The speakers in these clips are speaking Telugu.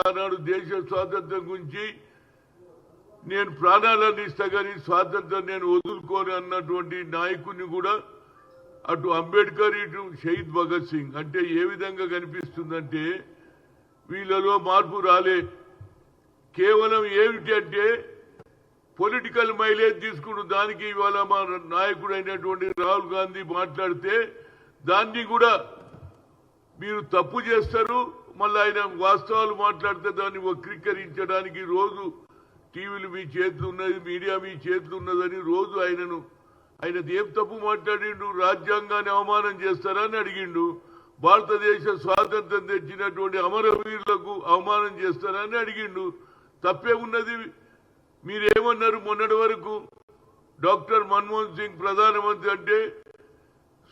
ఆనాడు దేశ స్వాతంత్రం గురించి నేను ప్రాణాలను ఇస్తా కానీ స్వాతంత్రం నేను వదులుకోను అన్నటువంటి నాయకుడిని కూడా అటు అంబేద్కర్ ఇటు షహీద్ భగత్ సింగ్. అంటే ఏ విధంగా కనిపిస్తుందంటే వీళ్ళలో మార్పు రాలే. కేవలం ఏమిటి అంటే పొలిటికల్ మైలేజ్ తీసుకున్న దానికి ఇవాళ మా నాయకుడైనటువంటి రాహుల్ గాంధీ మాట్లాడితే దాన్ని కూడా మీరు తప్పు చేస్తారు. మళ్ళీ ఆయన వాస్తవాలు మాట్లాడితే దాన్ని వక్రీకరించడానికి రోజు టీవీలు మీ చేతులు ఉన్నది మీడియా మీ చేతులు ఉన్నదని రోజు ఆయనను ఆయన ఏం తప్పు మాట్లాడిండు రాజ్యాంగాన్ని అవమానం చేస్తారా అని అడిగిండు. భారతదేశ స్వాతంత్రం తెచ్చినటువంటి అమరవీరులకు అవమానం చేస్తారా అని అడిగిండు. తప్పే ఉన్నది. మీరేమన్నారు మొన్నటి వరకు? డాక్టర్ మన్మోహన్ సింగ్ ప్రధానమంత్రి అంటే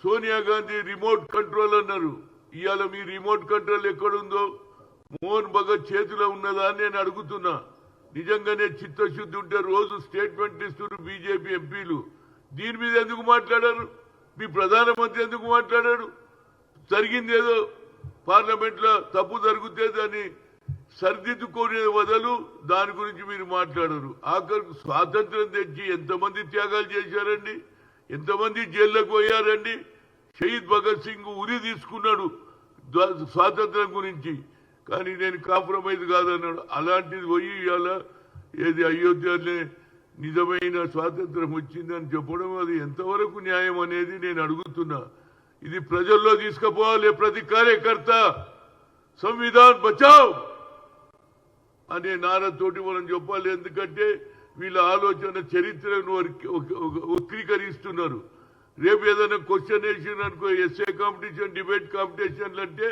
సోనియా గాంధీ రిమోట్ కంట్రోల్ అన్నారు. ఇవాళ మీ రిమోట్ కంట్రోల్ ఎక్కడుందో? మోహన్ భగత్ చేతిలో ఉన్నదా అని నేను అడుగుతున్నా. నిజంగానే చిత్తశుద్ధి ఉంటే రోజు స్టేట్మెంట్ ఇస్తున్నారు బీజేపీ ఎంపీలు. దీని మీద ఎందుకు మాట్లాడారు? మీ ప్రధానమంత్రి ఎందుకు మాట్లాడారు? జరిగింది ఏదో పార్లమెంట్లో తప్పు జరిగితే దాన్ని సరిదిద్దుకునే బదులు దాని గురించి మీరు మాట్లాడరు. ఆఖరికి స్వాతంత్రం తెచ్చి ఎంతమంది త్యాగాలు చేశారండి? ఎంతమంది జైల్లోకి పోయారండి? షహీద్ భగత్ సింగ్ ఉరి తీసుకున్నాడు స్వాతంత్రం గురించి. కానీ నేను కాంప్రమైజ్ కాదన్నాడు. అలాంటిది పోయి ఇవాళ ఏది అయోధ్యనే నిజమైన స్వాతంత్రం వచ్చిందని చెప్పడం అది ఎంతవరకు న్యాయం అనేది నేను అడుగుతున్నా. ఇది ప్రజల్లో తీసుకుపోవాలి. ప్రతి కార్యకర్త సంవిధాన్ బచావ్ అనే నారతోటి మనం చెప్పాలి. ఎందుకంటే వీళ్ళ ఆలోచన చరిత్రను వక్రీకరిస్తున్నారు. రేపు ఏదైనా క్వశ్చన్ వేసిన అనుకో ఎస్ఏ కాంపిటీషన్ డిబేట్ కాంపిటీషన్లు అంటే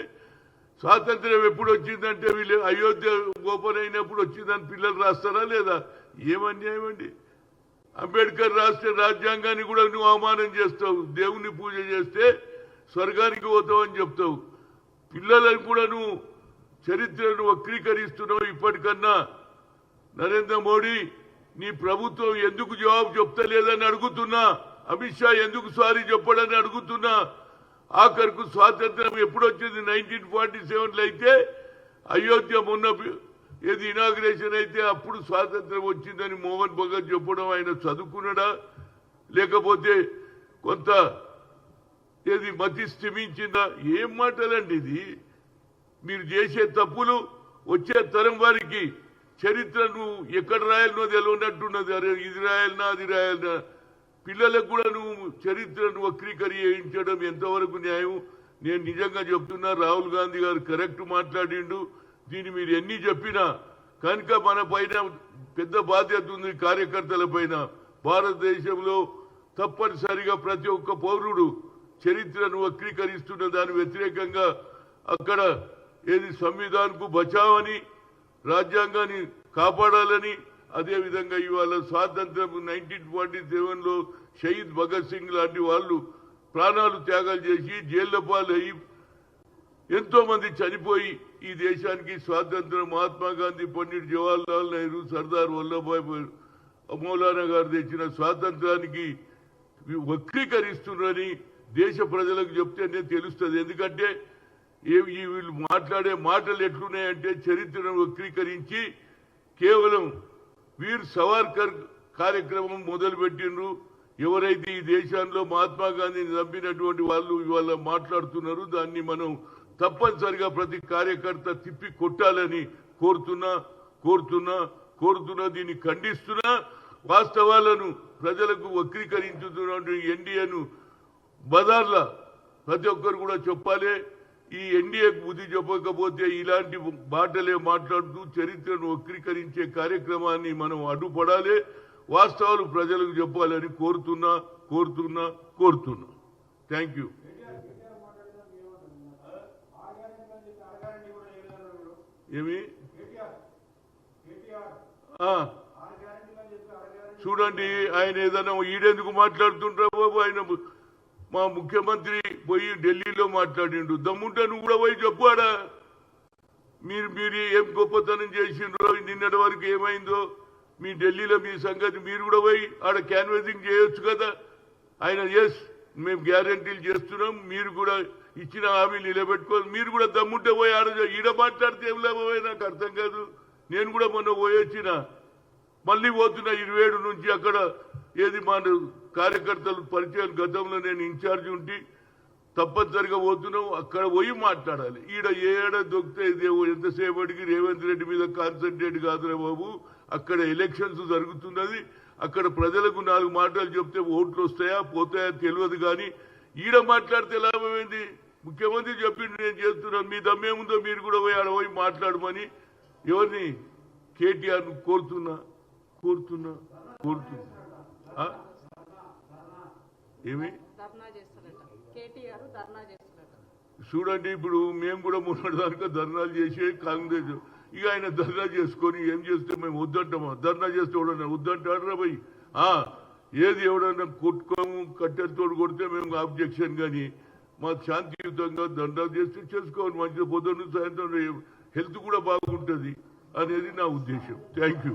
స్వాతంత్ర్యం ఎప్పుడు వచ్చిందంటే వీళ్ళు అయోధ్య ఓపెన్ అయినప్పుడు వచ్చిందని పిల్లలు రాస్తారా లేదా? ఏమన్యాయం అండి? అంబేద్కర్ రాష్ట్ర రాజ్యాంగాన్ని కూడా నువ్వు అవమానం చేస్తావు. దేవుని పూజ చేస్తే స్వర్గానికి పోతావు అని చెప్తావు. పిల్లలను కూడా నువ్వు చరిత్రను వక్రీకరిస్తున్నావు ఇప్పటికన్నా. నరేంద్ర మోడీ నీ ప్రభుత్వం ఎందుకు జవాబు చెప్తలేదని అడుగుతున్నా. అమిత్ షా ఎందుకు సారీ చెప్పడని అడుగుతున్నా? ఆఖరుకు స్వాతంత్రం ఎప్పుడొచ్చింది? నైన్టీన్ ఫార్టీ సెవెన్లో అయితే అయోధ్య మొన్న ఏది ఇనాగ్రేషన్ అయితే అప్పుడు స్వాతంత్రం వచ్చిందని మోహన్ భగత్ చెప్పడం ఆయన చదువుకున్నాడా? లేకపోతే కొంత ఏది మతి స్థిమించిందా ఏం మాటలండి ఇది? మీరు చేసే తప్పులు వచ్చే తరం వారికి చరిత్రను ఎక్కడ రాయాలనో తెలియనట్టున్నది అరే ఇది రాయాలనా అది రాయాలనా? పిల్లలకు కూడా నువ్వు చరిత్రను వక్రీకరించడం ఎంతవరకు న్యాయం? నేను నిజంగా చెప్తున్నా రాహుల్ గాంధీ గారు కరెక్ట్ మాట్లాడిండు. దీన్ని మీరు ఎన్ని చెప్పినా కనుక మన పైన పెద్ద బాధ్యత ఉంది కార్యకర్తల పైన. భారతదేశంలో తప్పనిసరిగా ప్రతి ఒక్క పౌరుడు చరిత్రను వక్రీకరిస్తున్న దాని వ్యతిరేకంగా అక్కడ ఏది సంవిధాన్కు బచావని రాజ్యాంగాన్ని కాపాడాలని అదేవిధంగా ఇవాళ స్వాతంత్రం నైన్టీన్ ఫార్టీ సెవెన్లో షహీద్ భగత్ సింగ్ లాంటి వాళ్ళు ప్రాణాలు త్యాగాలు చేసి జైళ్ళ పాలయ్యి ఎంతో మంది చనిపోయి ఈ దేశానికి స్వాతంత్రం మహాత్మా గాంధీ పండిట్ జవహర్లాల్ నెహ్రూ సర్దార్ వల్లభాయ్ మౌలానా గారు తెచ్చిన స్వాతంత్రానికి వక్రీకరిస్తున్నారని దేశ ప్రజలకు చెప్తేనే తెలుస్తుంది. ఎందుకంటే వీళ్ళు మాట్లాడే మాటలు ఎట్లున్నాయంటే చరిత్రను వక్రీకరించి కేవలం వీర్ సవార్కర్ కార్యక్రమం మొదలుపెట్టిండ్రు. ఎవరైతే ఈ దేశంలో మహాత్మా గాంధీని చంపినటువంటి వాళ్ళు ఇవాళ మాట్లాడుతున్నారు దాన్ని మనం తప్పనిసరిగా ప్రతి కార్యకర్త తిప్పి కొట్టాలని కోరుతున్నా కోరుతున్నా కోరుతున్నా దీన్ని ఖండిస్తున్నా. వాస్తవాలను ప్రజలకు వక్రీకరించుతున్నటువంటి ఎన్డీఏను బదార్ల ప్రతి ఒక్కరు కూడా చెప్పాలి. ఈ ఎన్డీఏకు బుద్ధి చెప్పకపోతే ఇలాంటి మాటలే మాట్లాడుతూ చరిత్రను వక్రీకరించే కార్యక్రమాన్ని మనం అడ్డుపడాలి. వాస్తవాలు ప్రజలకు చెప్పాలని కోరుతున్నా కోరుతున్నా కోరుతున్నా. థ్యాంక్ యూ ఏమి? చూడండి ఆయన ఏదైనా ఈడెందుకు మాట్లాడుతుంటారు బాబు? ఆయన మా ముఖ్యమంత్రి పోయి ఢిల్లీలో మాట్లాడిండు. దమ్ముంటే నువ్వు కూడా పోయి చెప్పాడా మీరు మీరు ఏం గొప్పతనం చేసిండ్రో నిన్నటి వరకు ఏమైందో మీ ఢిల్లీలో మీ సంగతి మీరు కూడా పోయి ఆడ క్యాన్వేసింగ్ చేయొచ్చు కదా. ఆయన ఎస్ మేము గ్యారంటీలు చేస్తున్నాం. మీరు కూడా ఇచ్చిన హామీ నిలబెట్టుకోవాలి మీరు కూడా దమ్ముంటే పోయి ఆడ ఈడ మాట్లాడితే ఏం లాభమే నాకు అర్థం కాదు. నేను కూడా మొన్న పోయొచ్చిన మళ్ళీ పోతున్నా ఇరవై నుంచి అక్కడ ఏది మన కార్యకర్తలు పరిచయం గతంలో నేను ఇన్ఛార్జ్ ఉంటే తప్పనిసరిగా పోతున్నాం అక్కడ పోయి మాట్లాడాలి. ఈడ ఏడ దొక్కితే ఇదేవో ఎంతసేపటికి రేవంత్ రెడ్డి మీద కాన్సన్ట్రేట్ కాదురా బాబు. అక్కడ ఎలక్షన్స్ జరుగుతున్నది. అక్కడ ప్రజలకు నాలుగు మాటలు చెప్తే ఓట్లు వస్తాయా పోతాయా తెలియదు కానీ ఈడ మాట్లాడితే లాభమైంది ముఖ్యమంత్రి చెప్పిండు నేను చేస్తున్నాను మీ దమ్మేముందో మీరు కూడా పోయి ఆడ పోయి మాట్లాడమని. ఎవరిని? కేటీఆర్ను కోరుతున్నా కోరుతున్నా కోరుతున్నా. ఏమి? చూడండి ఇప్పుడు మేము కూడా మొన్నటిదాకా ధర్నాలు చేసే కాంగ్రెస్. ఇక ఆయన ధర్నా చేసుకొని ఏం చేస్తే మేము వద్దంటామా? ధర్నా చేస్తే ఎవడన్నా వద్దంటాడరా పోయి ఆ, ఏది ఎవడన్నా కొట్టుకోము కట్టెలతో కొడితే మేము ఆబ్జెక్షన్ కానీ మా శాంతియుతంగా ధర్నా చేస్తే చేసుకోవాలి. మంచిగా పొద్దున్న సాయంత్రం హెల్త్ కూడా బాగుంటుంది అనేది నా ఉద్దేశం. Thank you.